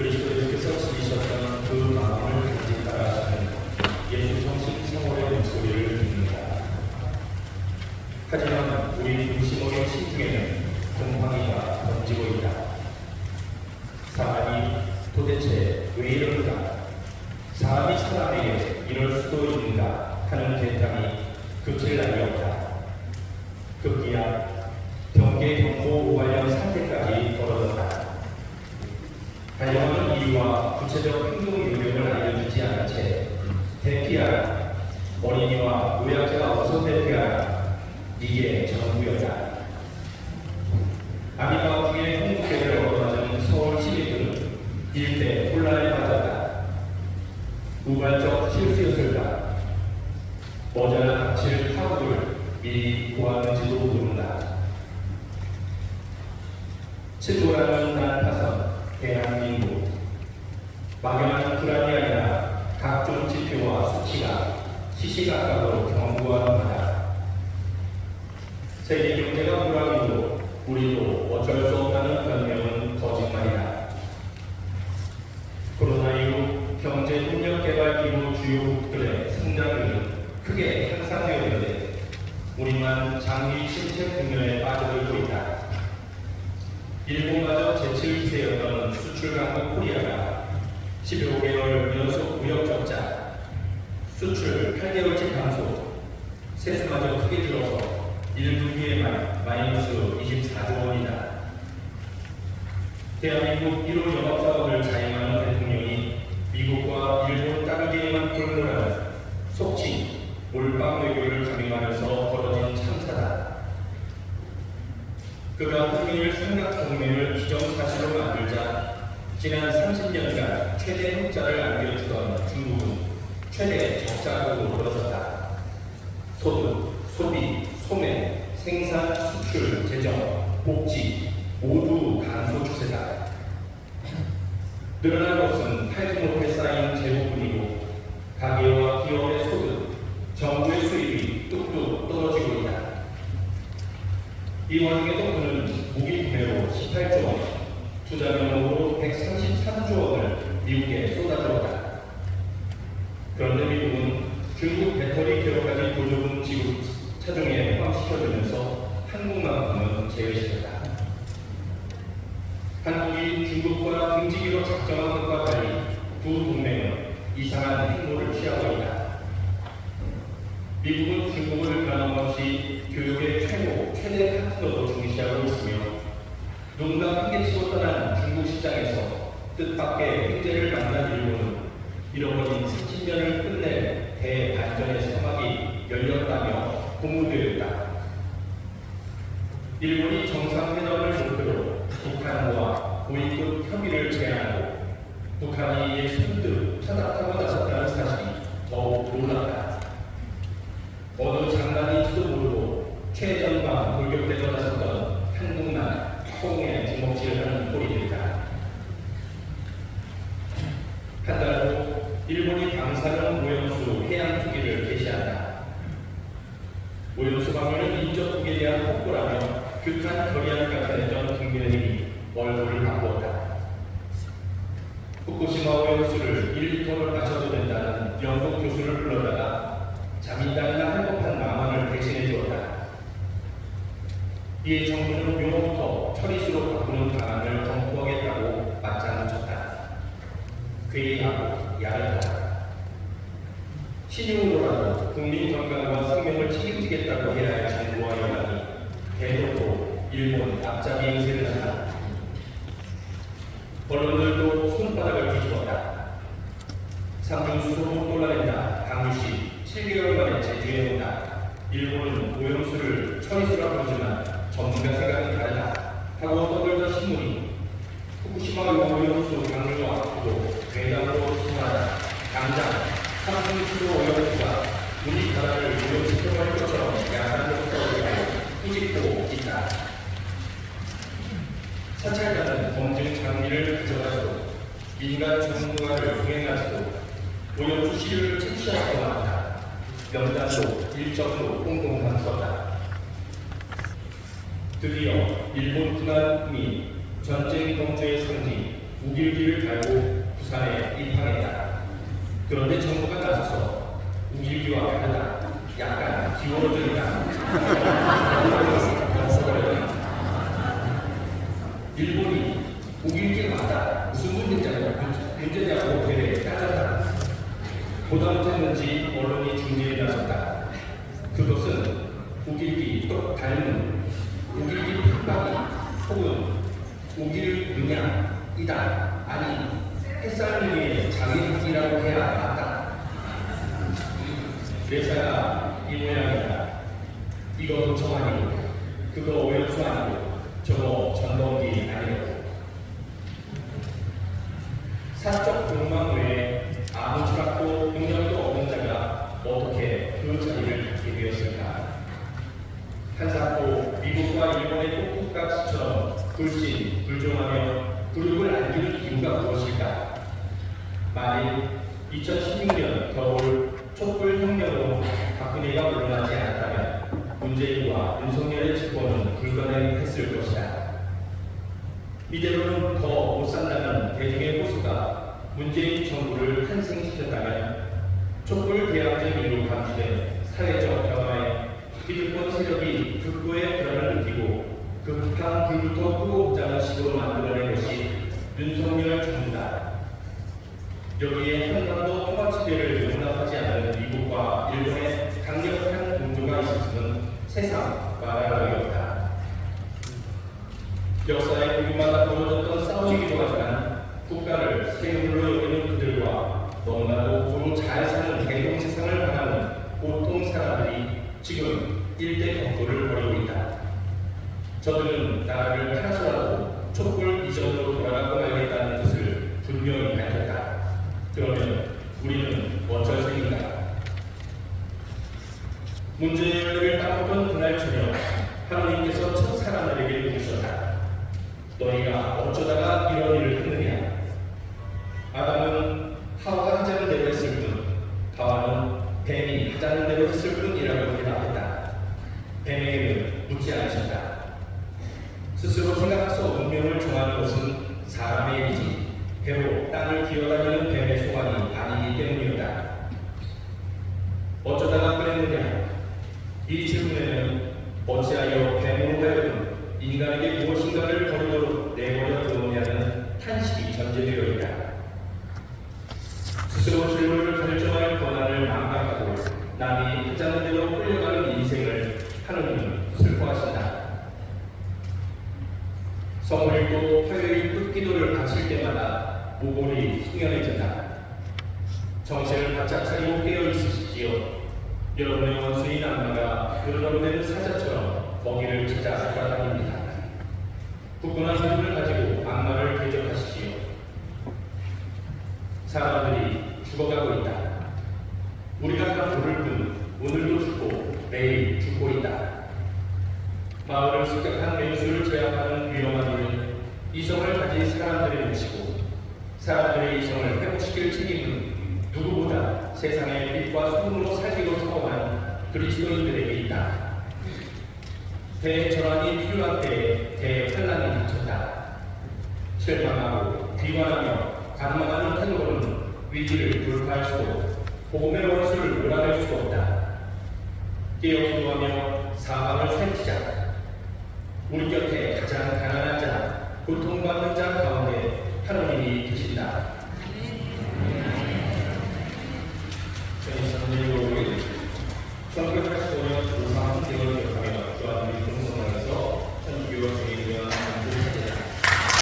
그리스도께서 지니셨던 그 마음을 간직하라 하는 예수 정신 성월의 목소리를 듣는다. 하지만 우리 중심어의 심중에는 공황이가 던지고 있다. 사람이 도대체 왜 이럴까? 사람이 사람에게 이럴 수도 있는가 하는 대담이 그칠 날이 없다. 급기야 경계 경고 관련 사태까지 벌어졌다. 달려가는 이유와 구체적 행동 요령을 알려주지 않은 채 대피하라 어린이와 노약자가 어서 대피하라 이게 전부였다. 아비가 중에 행복회를 얻어맞은 서울 시민들은 일대 혼란에 빠졌다. 우발적 실수였을까? 머지않아 닥칠 파국을 미리 보았는지도 모른다. 칠도라는 난파선 대한민국 막연한 불안이 아니라 각종 지표와 수치가 시시각각으로 경고하는 바다. 세계 경제가 불황이고 우리도 어쩔 수 없다는 변명은 거짓말이다. 코로나19 경제 협력 개발 기구 주요국들의 성장률이 크게 향상되었는데 우리만 실체 국면에 빠져들고 있다. 일본마저 제칠 기세였던 수출 강국 코리아가 15개월 연속 무역 적자, 수출 8개월치 감소, 세수마저 크게 줄어서 1분기에 마이너스 24조 원이다. 대한민국 1호 영업사업을 자임하는 대통령이 미국과 일본 따르기에만 굴러가는 속칭 몰빵 외교를 강요하면서 벌어진 참사다. 그가 삼각 동맹을 기정사실로 만들자 지난 30년간 최대 흑자를 안겨주던 중국은 최대 적자국으로 들어섰다. 소득, 소비, 소매, 생산, 수출, 재정, 복지 모두 감소 추세다. 늘어난 것은 못해 쌓인 재고뿐이고 가계와 기업의 소득, 정부의 수입이 뚝뚝 떨어지고 있다. 이 와중에도 그는 무기 구매로 18조 원, 투자 명목으로 133조 원을 미국에 쏟아주었다. 그런데 미국은 중국 배터리 기업까지 보조금 지급 차종에 포함시켜주면서 한국만큼은 제외시켰다. 한국이 중국과 등지기로 작정한 것과 달리 두 동맹은 이상한 행보를 취하고 있다. 미국은 중국을 변함없이 교육의 최고, 최대 파트너로 중시하고 있으며 누군가 크게치고 떠난 중국 시장에서 뜻밖의 횡재를 만난 일본은 잃어버린 30년을 끝낼 대반전의 서막이 열렸다며 고무되었다. 일본이 정상회담을 목표로 북한과 고위급 협의를 제안하고 북한이 이에 선뜻 타닥하고 나섰다는 사실이 더욱 놀랐다. 어느 장난인지도 모르고 최전방 돌격대로 나섰던 한국만 홍에 주먹질하는 꼴이들이다. 한달 후 일본이 방사능 오염 수 해양 투기를 개시한다. 오염 수 방류는 인접국에 대한 폭고라며 극한 결의안까지 내던 국민의힘이 얼굴을 바꾸었다. 후쿠시마 오염수를 1리터를 마셔도 된다는 영국 교수를 불러다가 자민당이나 할 법한 망언을 대신해 주었다. 이에 정부는 묘부터 처리수로 바꾸는 방안을 검토하겠다고 맞장을 쳤다. 회의하고 야릇하다. 신용으로라도 국민 건강과 생명을 책임지겠다고 해야 여당이 대놓고 일본 앞잡이 행세를 한다. 언론들도 손바닥을 뒤집었다. 삼중수소로 논란했다. 강유시 7개월 만에 제주에 온다. 일본은 오염수를 처리수라고 하지만 전문가 생각은 다르다. 하고 떠들던 신문이 후쿠시마 오염수 방류 앞으로 괴담으로 수사하다. 당장 삼중수소 오염수가 우리 나라를 오염시켜버릴 것처럼 야단으로 떠들고 꾸짖고 있다. 사찰가는 검증 장비를 가져가지고 민간 전문가를 동행하지도 오염수 시를 채취하고 나왔다. 명단도 일정도 공공한 썼다. 드디어 일본 군함이 전쟁 범죄의 상징 우길기를 달고 부산에 입항했다. 그런데 정부가 나서서 우길기와 다르다. 약간 기울어들다. 일본이 우길기 맞다. 무슨 문제냐고 문제냐고 대래 따졌다. 보다 못했는지 언론이 중재에 나섰다. 그것은 우길기 똑 닮은 우길기 팍박이 혹은 우길 능양이다. 아니 햇살능의 자기학이라고 해야 맞다. 대사가 이 모양이다. 이거 아니고 그거 오연수 아니고 저거 전범기 아니고 사적 공망 외에 아무 철학도 능력도 없는 자가 어떻게 그 자리를 갖게 되었을까? 한사코 미국과 일본의 꼭두각시처럼 불신, 불종하며 불육을 안기는 이유가 무엇일까? 만일 2016년 겨울 촛불혁명으로 박근혜가 물러나지 않았다면 문재인과 윤석열의 집권은 불가능했을 것이다. 이대로는 더 못 산다는 대중의 호소가 문재인 정부를 탄생시켰다면 촛불 대항쟁으로 감지된 사회적 변화에 기득권 세력이 극도의 불안을 느끼고 급한 불부터 끄고 보자는 식으로 만들어낸 것이 윤석열 정부다. 여기에 한반도 통화치대를 용납하지 않는 미국과 일본의 강력한 공조가 있었으면 세상 말할 나위 없다. 역사의 부분마다 벌어졌던 싸움이기도 하지만 국가를 세금으로 여기는 그들과 너무나도 잘 사는 대동 세상을 바라는 보통 사람들이 지금 일대 격돌을 벌이고 있다. 저들은 나라를 하나서라도 촛불 이전으로 돌아가고 말겠다는 뜻을 분명히 밝혔다. 그러면 우리는 어쩔 셈인가? 문제를 따먹던 그날 저녁 하나님께서 첫 사람들에게 부르셨다. 너희가 어쩌다가 이런 일을 했느냐? 아담은 하와가 하자는 대로 했을 뿐, 하와는 뱀이 하자는 대로 했을 뿐이라고 대답했다. 뱀에게는 묻지 않으셨다. 스스로 생각해서 운명을 정하는 것은 사람의 일이지, 배로 땅을 기어다니는 뱀의 소관이 아니기 때문이었다. 어쩌다가 그랬느냐? 이 질문에는 어찌하여 뱀으로 하여금 인간에게 무엇인가를 거르도록 내버려 두느냐는 탄식이 전제되어 있다. 스스로 진로를 결정할 권한을 망각하고 남이 하자는 대로 끌려가는 인생을 하느님은 슬퍼하신다. 성일도 화요일 끝기도를 바칠 때마다 모골이 숙연해진다. 정신을 바짝 차리고 깨어 있으십시오. 여러분의 원수인 악마가 여러분의 사자처럼 먹이를 찾아 돌아다닙니다. 굳건한 믿음을 가지고 악마를 대적하십시오. 사람들이 죽어가고 있다. 우리가 다 부를 뿐 오늘도 죽고 내일 죽고 있다. 마을을 습격한 맹수를 제압하는 위험한 일은 이성을 가진 사람들의 몫이고 사람들의 이성을 회복시킬 책임은 누구보다 세상의 빛과 소금으로 살기로 사고한 그리스도인들에게 있다. 대전환이 필요한 때에 대환란이 닥쳤다. 실망하고 비관하며 간망하는 태도로는 위기를 돌파할 수도 복음의 원수를 몰아낼 수 없다. 깨어 기도하며 사망을 살피자. 우리 곁에 가장 가난한 자, 고통받는 자 가운데